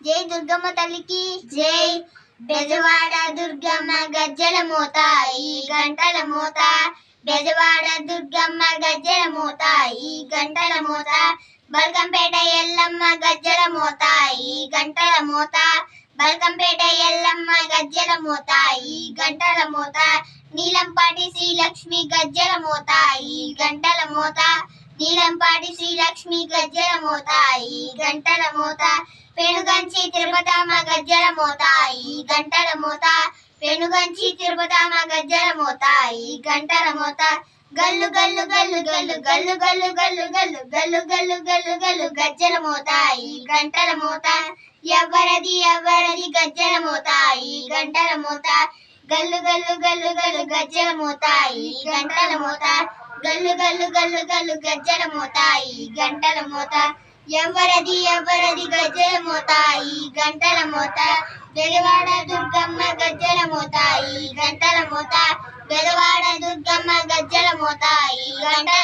జై దుర్గమ్మ తల్లికి జై బెజవాడ దుర్గమ్మ గజ్జల మోత. ఈ గంటల మోత బెజవాడ దుర్గమ్మ గజ్జల మోత. ఈ గంటల మోత బల్కంపేట ఎల్లమ్మ గజ్జల మోత. ఈ గంటల మోత బల్కంపేట ఎల్లమ్మ గజ్జల మోత. ఈ గంటల మోత నీలంపాటి శ్రీలక్ష్మి గజ్జల మోత. ఈ గంటల మోత నీలంపాటి శ్రీలక్ష్మి గజ్జల మోత. ఈ గంటల మోత పెనుగంచి తిరుపతమ్మ గజ్జల మోత ఈ గంటల మోత పెనుగంచి తిరుపతమ్మ గజ్జల మోత ఈ గంటల మోత గల్లు గల్లు గల్లు గల్లు గల్లు గల్లు గల్లు గల్లు గల్లు గల్లు గల్లు గల్లు గజ్జల మోత ఈ గంటల మోత ఎవరది ఎవరది గజ్జల మోత ఈ గంటల మోత గల్లు గల్లు గల్లు గల్లు గజ్జల మోత ఈ గంటల మోత గల్లు గల్లు గల్లు గల్లు గజ్జల మోత ఈ గంటల మోత ఎవరది ఎవరది గజ్జల మోతాయి గంటల మోత. బెదవాడ దుర్గమ్మ గజ్జల మోతాయి గంటల మోత. బెదవాడ దుర్గమ్మ గజ్జల మోతాయి గంటల